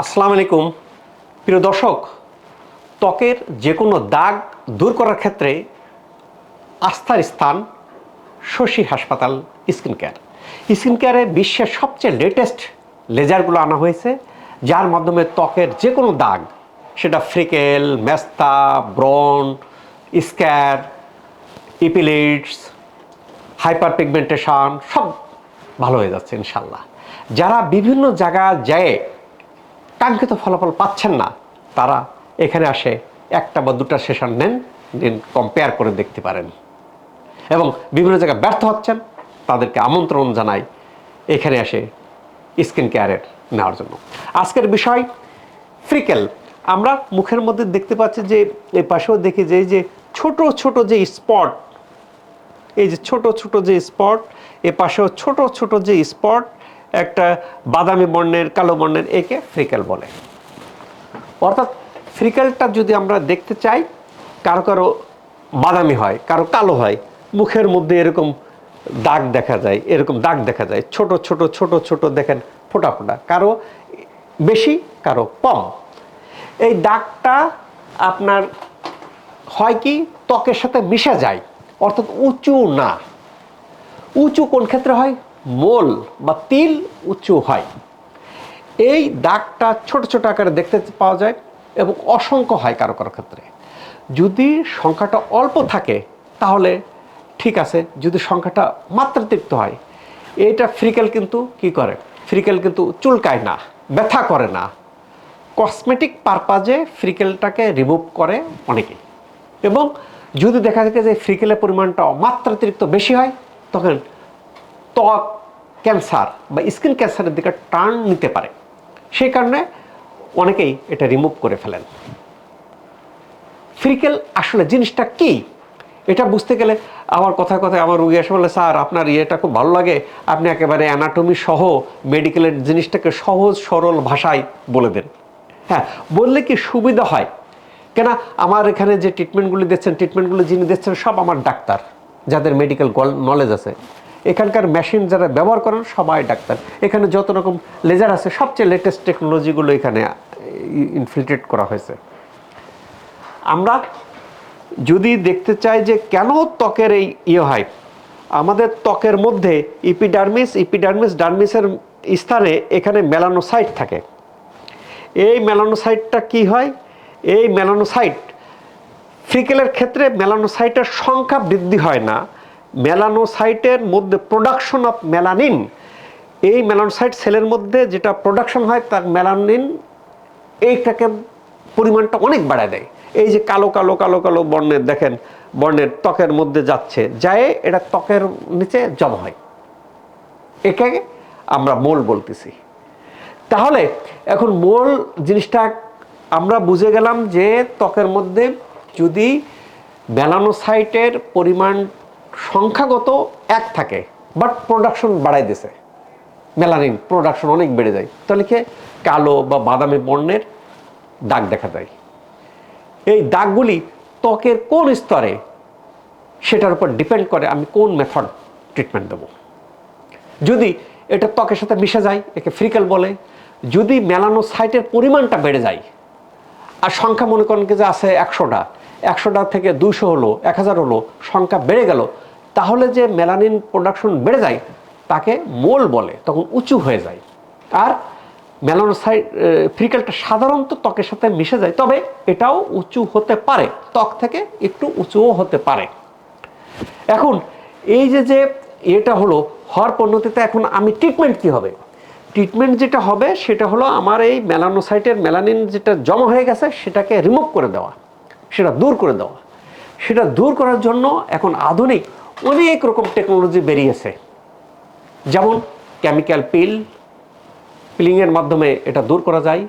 আসসালামু আলাইকুম। প্রিয় দর্শক, ত্বকের যে কোনো দাগ দূর করার ক্ষেত্রে আস্থার স্থান শশী হাসপাতাল স্কিন কেয়ার। স্কিন কেয়ারে বিশ্বের সবচেয়ে লেটেস্ট লেজারগুলো আনা হয়েছে, যার মাধ্যমে ত্বকের যে কোনো দাগ, সেটা ফ্রিকেল, মেস্তা ব্রন স্ক্যার ইপিলিটস হাইপার পিগমেন্টেশন সব ভালো হয়ে যাচ্ছে ইনশাল্লাহ। যারা বিভিন্ন জায়গা যায় কাঙ্ক্ষিত ফলাফল পাচ্ছেন না। তারা এখানে আসে, একটা বা দুটা সেশন নেন নিন কম্পেয়ার করে দেখতে পারেন। এবং বিভিন্ন জায়গায় ব্যর্থ হচ্ছেন, তাদেরকে আমন্ত্রণ জানাই এখানে আসে স্কিন কেয়ারের নেওয়ার জন্য। আজকের বিষয় ফ্রিকেল আমরা মুখের মধ্যে দেখতে পাচ্ছি যে, এই পাশেও দেখি যে, এই যে ছোট ছোট যে স্পট এই যে ছোট ছোট যে স্পট এ পাশেও ছোট ছোট যে স্পট একটা বাদামি বর্ণের, কালো বর্ণের একে ফ্রিকেল বলে। অর্থাৎ ফ্রিকেলটা যদি আমরা দেখতে চাই, কারও কারও বাদামি হয়, কারও কালো হয়, মুখের মধ্যে এরকম দাগ দেখা যায়, এরকম দাগ দেখা যায়, ছোট ছোট ছোট ছোট দেখেন, ফোটা ফোটা, কারও বেশি, কারও কম। এই দাগটা আপনার হয় কি, ত্বকের সাথে মিশে যায়, অর্থাৎ উঁচু না। উঁচু কোন ক্ষেত্রে হয়? মোল বা তিল উঁচু হয়। এই দাগটা ছোট ছোট আকারে দেখতে পাওয়া যায় এবং অসংখ্য হয় কারও কারও ক্ষেত্রে। যদি সংখ্যাটা অল্প থাকে, তাহলে ঠিক আছে। যদি সংখ্যাটা মাত্রাতিরিক্ত হয়, এটা ফ্রিকেল কিন্তু কি করে? ফ্রিকেল কিন্তু চুলকায় না, ব্যথা করে না। কসমেটিক পারপাজে ফ্রিকেলটাকে রিমুভ করে অনেকেই এবং যদি দেখা যায় যে ফ্রিকেলের পরিমাণটা মাত্রাতিরিক্ত বেশি হয়, তখন ত্বক ক্যান্সার বা স্কিন ক্যান্সারের দিকে টার্ন নিতে পারে। সেই কারণে অনেকেই এটা রিমুভ করে ফেলেন। ফ্রিকেল আসলে জিনিসটা কি? এটা বুঝতে গেলে আমার কথায় কথায় আমার রুগী এসে বলে, স্যার, আপনার ইয়েটা খুব ভালো লাগে। আপনি একেবারে অ্যানাটমি সহ মেডিকেলের জিনিসটাকে সহজ, সরল ভাষায় বলে দেন। হ্যাঁ বললে কি সুবিধা হয়? কেন আমার এখানে যে ট্রিটমেন্টগুলি দিচ্ছেন ট্রিটমেন্টগুলি যিনি দিচ্ছেন সব আমার ডাক্তার, যাদের মেডিকেল নলেজ আছে। এখানকার মেশিন যারা ব্যবহার করেন সবাই ডাক্তার। এখানে যত রকম লেজার আছে, সবচেয়ে লেটেস্ট টেকনোলজিগুলো এখানে ইনফিল্ট্রেট করা হয়েছে। আমরা যদি দেখতে চাই যে কেন ত্বকের এই ইয়ে হয়, আমাদের ত্বকের মধ্যে ইপিডার্মিস ইপিডার্মিস ডার্মিসের স্থানে এখানে মেলানোসাইট থাকে। এই মেলানোসাইটটা কি হয়? এই মেলানোসাইট ফ্রিকেলের ক্ষেত্রে মেলানোসাইটের সংখ্যা বৃদ্ধি হয় না। মেলানোসাইটের মধ্যে প্রোডাকশন অফ মেলানিন এই মেলানোসাইট সেলের মধ্যে যেটা প্রোডাকশন হয়, তার মেলানিন এইটাকে পরিমাণটা অনেক বাড়ায় দেয়। এই যে কালো কালো কালো কালো বর্ণের, দেখেন, বর্ণের ত্বকের মধ্যে যাচ্ছে, যায়, এটা ত্বকের নিচে জমা হয়। একে আমরা মোল বলতেছি। তাহলে, এখন মোল জিনিসটা আমরা বুঝে গেলাম যে ত্বকের মধ্যে যদি মেলানোসাইটের পরিমাণ সংখ্যাগত এক থাকে বাট প্রোডাকশন বাড়াই দিছে। মেলানিন প্রোডাকশন অনেক বেড়ে যায়। তাহলে কি কালো বা বাদামি বর্ণের দাগ দেখা যায়। এই দাগগুলি ত্বকের কোন স্তরে, সেটার উপর ডিপেন্ড করে আমি কোন মেথড ট্রিটমেন্ট দেবো। যদি এটা ত্বকের সাথে মিশে যায়, একে ফ্রিকেল বলে, যদি মেলানোসাইটের পরিমাণটা বেড়ে যায়, আর সংখ্যা মনে করেন যে আছে একশোটা একশোটা থেকে দুশো হলো, এক হাজার হলো, সংখ্যা বেড়ে গেল তাহলে যে মেলানিন প্রোডাকশন বেড়ে যায়, তাকে মোল বলে, তখন উঁচু হয়ে যায়। আর মেলানোসাইট ফ্রিকেলটা সাধারণত ত্বকের সাথে মিশে যায়, তবে এটাও উঁচু হতে পারে, ত্বক থেকে একটু উঁচুও হতে পারে। এখন, এই যে যে এটা হলো হওয়ার পণ্যতিতে এখন আমি ট্রিটমেন্ট কি হবে? ট্রিটমেন্ট যেটা হবে, সেটা হলো আমার এই মেলানোসাইটের মেলানিন যেটা জমা হয়ে গেছে, সেটাকে রিমুভ করে দেওয়া, সেটা দূর করে দেওয়া। সেটা দূর করার জন্য এখন আধুনিক অনেক রকম টেকনোলজি বেরিয়েছে। যেমন কেমিক্যাল পিল পিলিংয়ের মাধ্যমে এটা দূর করা যায়,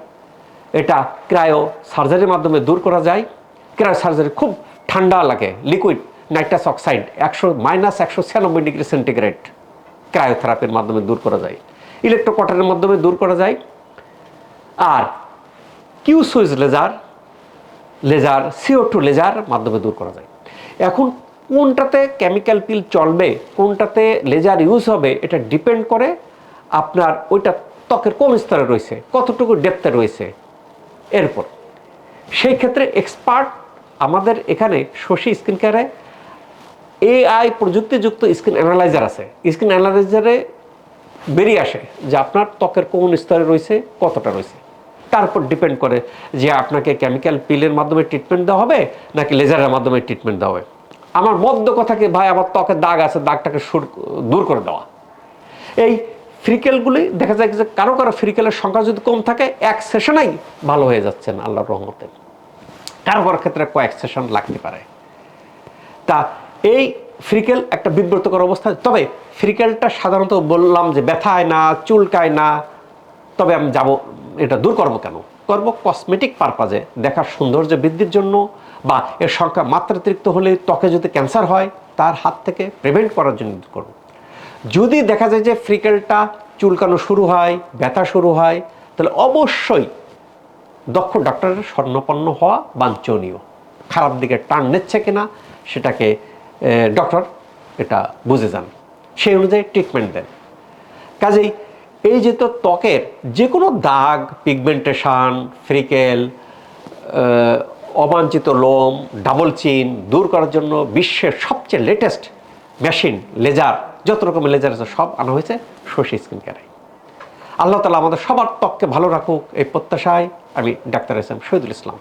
এটা ক্রায়ো সার্জারির মাধ্যমে দূর করা যায়। ক্রায়ো সার্জারি খুব ঠান্ডা লাগে লিকুইড নাইট্রাস অক্সাইড একশো মাইনাস একশো ছিয়ানব্বই ডিগ্রি সেন্টিগ্রেড ক্রায়োথেরাপির মাধ্যমে দূর করা যায়। ইলেকট্রোকটারের মাধ্যমে দূর করা যায়। আর Q switch laser laser CO two laser মাধ্যমে দূর করা যায়। এখন কোনটাতে কেমিক্যাল পিল চলবে, কোনটাতে লেজার ইউজ হবে, এটা ডিপেন্ড করে আপনার ওইটা ত্বকের কোন স্তরে রয়েছে, কতটুকু ডেপথে রয়েছে। এরপর, সেই ক্ষেত্রে এক্সপার্ট আমাদের এখানে শশী স্কিন কেয়ারে এআই প্রযুক্তিযুক্ত স্কিন অ্যানালাইজার আছে। স্কিন অ্যানালাইজারে বেরিয়ে আসে যে আপনার ত্বকের কোন স্তরে রয়েছে, কতটা রয়েছে। তার উপর ডিপেন্ড করে যে আপনাকে কেমিক্যাল পিলের মাধ্যমে ট্রিটমেন্ট দেওয়া হবে, নাকি লেজারের মাধ্যমে ট্রিটমেন্ট দেওয়া হবে। আমার মধ্য কথা কি ভাই, আমার ত্বকের দাগ আছে, দাগটাকে সুর, দূর করে দেওয়া। এই ফ্রিকেলগুলি দেখা যায় যে কারও কারও ফ্রিকেলের সংখ্যা যদি কম থাকে, এক সেশনেই ভালো হয়ে যাচ্ছেন আল্লাহর রহমতে। কারও কারও ক্ষেত্রে কয়েক সেশন লাগতে পারে। তা এই ফ্রিকেল একটা বিব্রতকর অবস্থা। তবে ফ্রিকেলটা সাধারণত বললাম যে ব্যথায় না, চুলকায় না, তবে আমি যাব এটা দূর করব কেন? করব কসমেটিক পারপাজে দেখার সৌন্দর্য বৃদ্ধির জন্য বা এর সংখ্যা মাত্রাতিরিক্ত হলে ত্বকে যদি ক্যান্সার হয়, তার হাত থেকে প্রিভেন্ট করার জন্য করব। যদি দেখা যায় যে ফ্রিকেলটা চুলকানো শুরু হয়, ব্যথা শুরু হয়, তাহলে অবশ্যই দক্ষ ডক্টরের স্বর্ণপন্ন হওয়া বাঞ্ছনীয়। খারাপ দিকে টান নিচ্ছে কিনা, সেটাকে ডক্টর এটা বুঝে যান। সেই অনুযায়ী ট্রিটমেন্ট দেন। কাজেই এই যে তো ত্বকের যে কোনো দাগ পিগমেন্টেশন ফ্রিকেল অবাঞ্ছিত লোম ডাবল চিন দূর করার জন্য বিশ্বের সবচেয়ে লেটেস্ট মেশিন লেজার যত রকমের লেজার আছে সব আনা হয়েছে শশী স্কিন কেয়ারে আল্লাহ তালা আমাদের সবার ত্বককে ভালো রাখুক, এই প্রত্যাশায় আমি doctor S M Shahidul Islam.